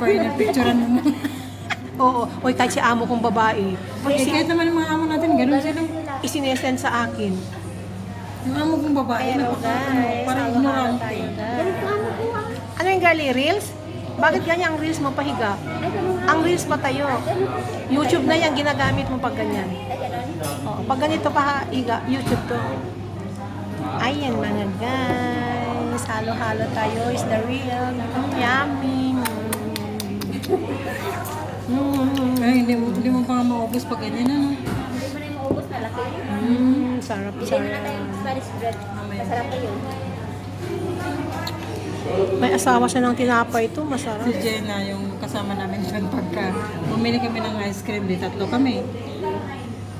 ko yun, picturean mo. Oo, oy kahit si amo kong babae, pag Eh, isi- kahit naman yung mga amo natin, ganun sila. isinesend sa akin. Yung amo kong babae, napaka, ano, parang ignorante. Ano yung gali? Reels? Bakit ganyan ang reels mo pahiga? Ang reels patayo. YouTube na yan, ginagamit mo pag ganyan. Oo, pag ganito pa higa, YouTube to. Ayan mga guys, halo-halo tayo is the real. Mm, yummy. Mm. Ay, hindi mo, hindi mo pa maubos pag ganyan, ano? Hindi mo na yung maubos na laki. Mm, sarap, mo na sarap. tayong Spanish bread. Masarap pa yun. May asawa siya ng tinapay ito, masarap. Si Jenna, yung kasama namin dyan pagka bumili kami ng ice cream, di tatlo kami.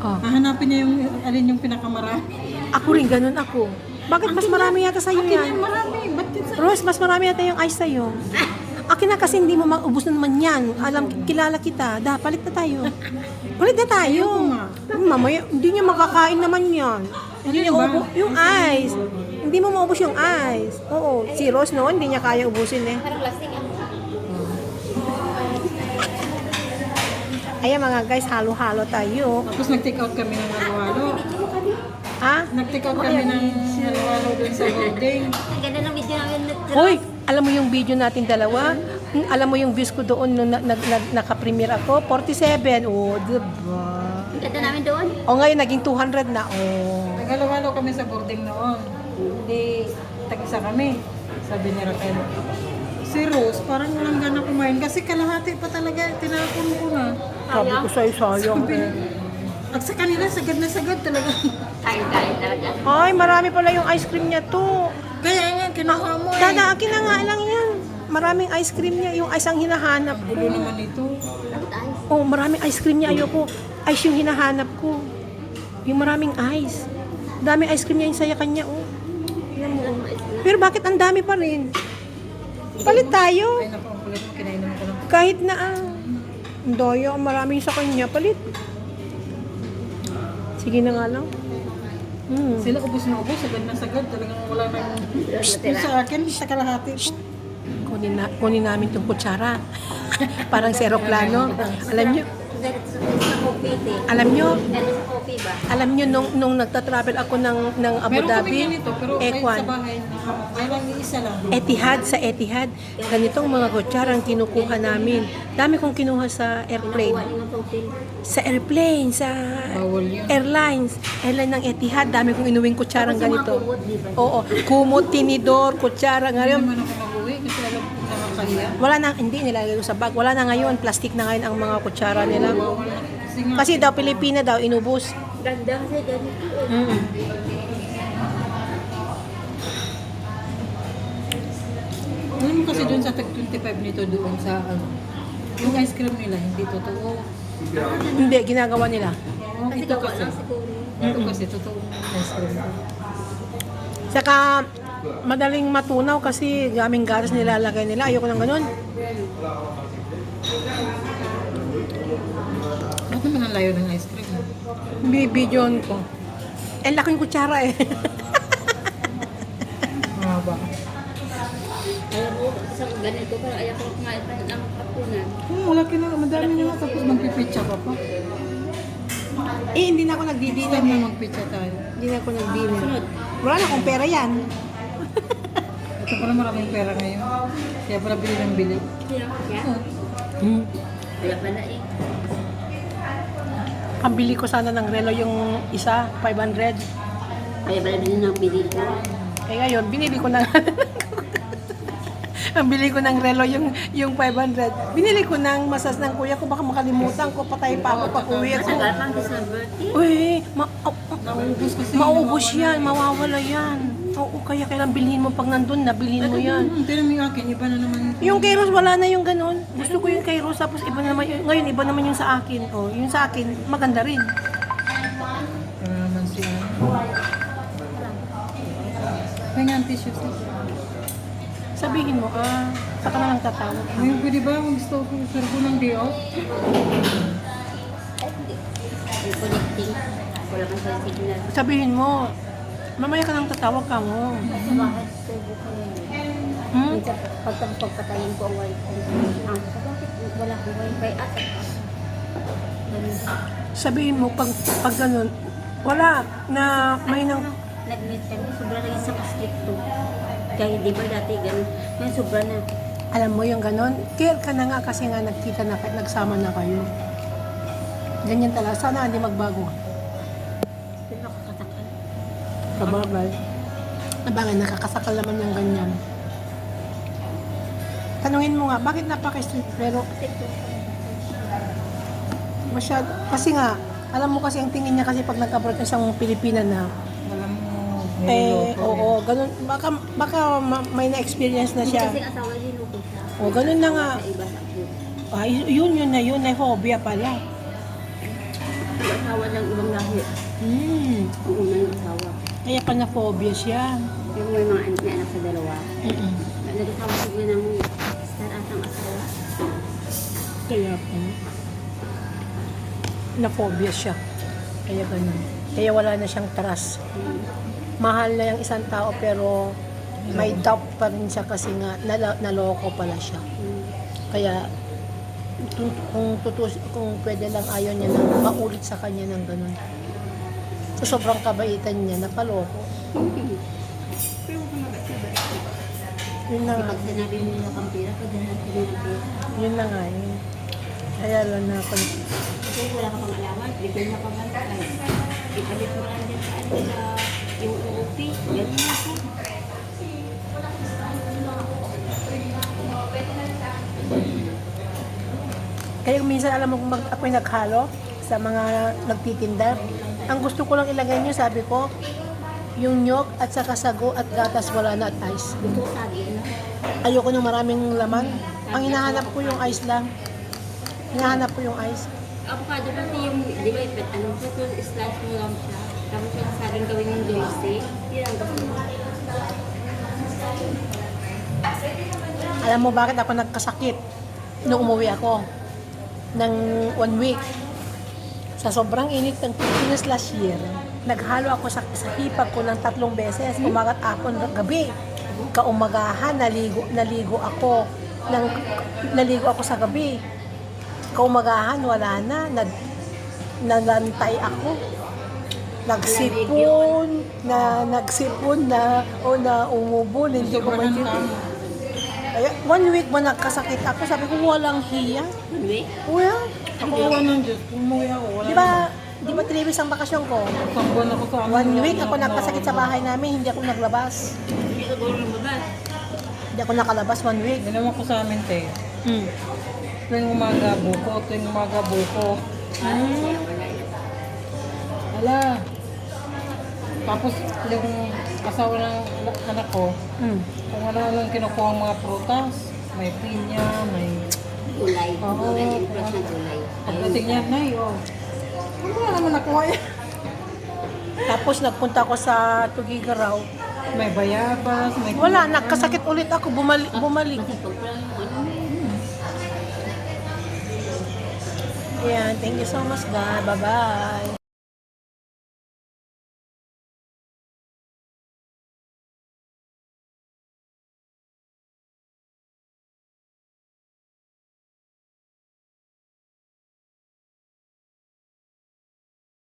Oh. Hahanapin niya yung alin yung pinakamarami. Ako rin, ganun ako. Bakit mas marami yata sa'yo Akin yan? yan, marami. Ba't yun sa... Rose, mas marami yata yung ice sa'yo. Akin na kasi hindi mo maubos na naman yan. Alam, kilala kita. Da, palit na tayo. Palit na tayo. Mamaya, hindi niya makakain naman yan. Hindi niya ba? ubo, yung ice. Hindi mo maubos yung ice. Oo, si Rose noon, hindi niya kaya ubusin eh. Parang lasing ang Ayan mga guys, halo-halo tayo. Tapos nag-take out kami ng halo-halo. Ha? Nag-take out kami ng halo-halo dun sa building. Ang ganda ng video namin. Hoy, alam mo yung video natin dalawa? Hmm, Alam mo yung views ko doon nung na, nag, naka-premiere ako? 47. Oh, diba? Ang ganda namin doon. O ngayon, naging 200 na. Oh. Nag-halo-halo kami sa boarding noon. Hindi, tag-isa kami. Sabi ni Raquel. Si Rose, parang walang gana kumain kasi kalahati pa talaga. Tinapon ko na. Sabi ko sa'yo, sayang Sabi, eh. At sa kanila, sagad na sagad talaga. Kain-kain talaga. Ay, marami pala yung ice cream niya to. Kaya nga, kinuha mo eh. Dada, akin na nga lang yan. Maraming ice cream niya, yung ice ang hinahanap ko. Gulo naman ito. Oh, maraming ice cream niya, ayoko. Ice yung hinahanap ko. Yung maraming ice. Dami ice cream niya yung saya kanya, oh. Yan mo na. Pero bakit ang dami pa rin? Palit tayo. Ay, naku, ang kulit mo, kinainom ko lang. Kahit na, ah, ang daya, maraming sa kanya, palit. Sige na nga lang. Hmm. Sila ubos na ubos, sagad na sagad. Talagang wala nang... Yung sa akin, sa kalahati po. Kunin, na, kunin namin itong kutsara. Parang si aeroplano. Alam nyo, Alam nyo, alam nyo nung, nung nagta-travel ako ng, ng Abu Meron Dhabi, ganito, pero Ekwan, sa bahay, ay lang isa lang. Etihad sa Etihad, ganitong mga kutsara ang kinukuha namin. Dami kong kinuha sa airplane. Sa airplane, sa airlines. Airline ng Etihad, dami kong inuwing kutsarang ganito. Oo, kumot, tinidor, kutsara. Ngayon, wala na, hindi nilagay ko sa bag. Wala na ngayon, plastic na ngayon ang mga kutsara nila. Kasi daw, Pilipina daw, inubos. Ganda kasi ganito. Mm. alam mo kasi doon sa tag 25 nito doon sa ano, yung ice cream nila, hindi totoo. Hindi, ginagawa nila. Kasi ito kasi. Ito kasi totoo ice cream. Saka, madaling matunaw kasi gaming garas nilalagay nila. Ayoko ng ganun. Bakit naman ang layo ng ice cream? Bibidyon ko. Eh, laking kutsara eh. Mahaba. Alam mo, sa ganito pa, ayaw ko kumain pa ng kapunan. Hmm, wala ka na, madami na nga, tapos magpipitsa ka pa. eh, hindi na ako Hindi nagdi-dinner na eh. magpitsa tayo. Hindi na ako nag-dinner. Sunod. Wala na akong pera yan. Ito pala maraming pera ngayon. Kaya pala bili ng bili. Kaya, kaya. Hmm. wala pala eh. Ang bili ko sana ng relo yung isa, 500. Kaya pala din ng bili ko. Eh ngayon, binili ko na Ang bili ko ng relo yung yung 500. Binili ko ng masas ng kuya ko baka makalimutan ko patay pa ako pag uwi ako. Uy, ma oh, oh, maubos yan, mawawala yan. Oo, kaya kailang bilhin mo pag nandun na, bilhin mo yan. Hmm, mo yung akin, iba na naman. Yung kay Rose, wala na yung ganun. Gusto ko yung kay Rose, tapos iba na naman, yung, ngayon iba naman yung sa akin. Oh, yung sa akin, maganda rin. Para naman siya. Kaya ang tissue sa. Sabihin mo, ah, saka na lang tatawag. Ngayon, pwede ba? Kung gusto ko, sir ko ng day off. Yung connecting. Wala kang sa signal. Sabihin mo, Mamaya ka nang tatawag ka mo. Sa bahay, sa buko na yun. Hmm? Pag pagpatayin ko ang wifi, ah, bakit wala akong wifi? Ah, ganun. Sabihin mo, pag, pag ganun, wala, na may nang... Nag-meet kami, sobra na yung sa to. Kaya di ba dati ganun, ngayon sobra na. Alam mo yung ganun, care ka na nga kasi nga nagkita na nagsama na kayo. Ganyan talaga. Sana hindi magbago. Pero Kabagay. Nabagay, nakakasakal naman yung ganyan. Tanungin mo nga, bakit napaka-street? Pero masyado, kasi nga, alam mo kasi ang tingin niya kasi pag nag-abroad ka siyang Pilipina na, Alam mo, eh, niluluto oo, ganun, baka, baka ma- may na-experience na Kasi siya. asawa niya luto siya. O, ganun na nga. Ay, yun, yun na yun, na phobia pala. Yung asawa ng ibang lahi. Hmm, Ang una yung asawa. Kaya pa na phobia siya. Yung may mga anak, anak sa dalawa. Mm-mm. Nag-asawa siguro ng star at ang asawa. Kaya pa. Na phobia siya. Kaya ganun. Kaya wala na siyang trust. Mahal na yung isang tao pero may doubt pa rin siya kasi nga nala, naloko pala siya. Kaya tu- kung tutus kung pwede lang ayaw niya nang maulit sa kanya ng ganun. So, sobrang kabaitan niya, napaloko. Yun na nga. pag sinabi mo nila kang pira, pag dahil ka nila pira. Yun na nga. Yun. Kaya lang na Kasi wala ka pang alaman, bigyan na pang alaman. Ipalit mo lang dyan sa ano, sa yung UOP. Ganun na po. Kaya minsan alam mo kung mag, ako'y naghalo sa mga nagtitinda, ang gusto ko lang ilagay nyo, sabi ko, yung nyog at saka sago at gatas wala na at ice. Ayoko ng maraming laman. Ang hinahanap ko yung ice lang. Hinahanap ko yung ice. Avocado kasi yung, di ba, ano, ito, slice mo lang siya. Tapos yung saging gawin yung dulce. Yun ang gusto mo. Alam mo bakit ako nagkasakit nung umuwi ako ng one week. Sa sobrang init ng Pilipinas last year, naghalo ako sa, sa hipag ko ng tatlong beses, umagat hapon, gabi. Kaumagahan, naligo, naligo ako. Nang, naligo ako sa gabi. Kaumagahan, wala na. Nag, nalantay ako. Nagsipon, na nagsipon na o na umubon, hindi ko maintindihan. Kaya, one week ba nagkasakit ako? Sabi ko, walang hiya. Anyway, Kuya, Ako awa ng Diyos. Umuwi ako. Wala di ba, di ba tinibis ang bakasyon ko? Isang buwan ako sa ano. One week ako na- nagkasakit sa bahay namin, hindi ako naglabas. hindi mo ba? Hindi ako nakalabas one week. Ginawa ko sa amin, te. Hmm. Tuwing umaga, buko. Tuwing umaga, buko. Wala. Tapos, yung asawa ng anak ko, Hmm. kung ano lang kinukuha ang mga prutas, may pinya, may... Gulay. Oo. Gulay, impras na nay, oh. Ano ba naman nakuha yan? Tapos nagpunta ako sa Tugigaraw. May bayabas, may... Wala, nagkasakit ulit ako, bumalik. bumalik. Kasi pag parang ano, Yan, thank you so much, God. Bye-bye.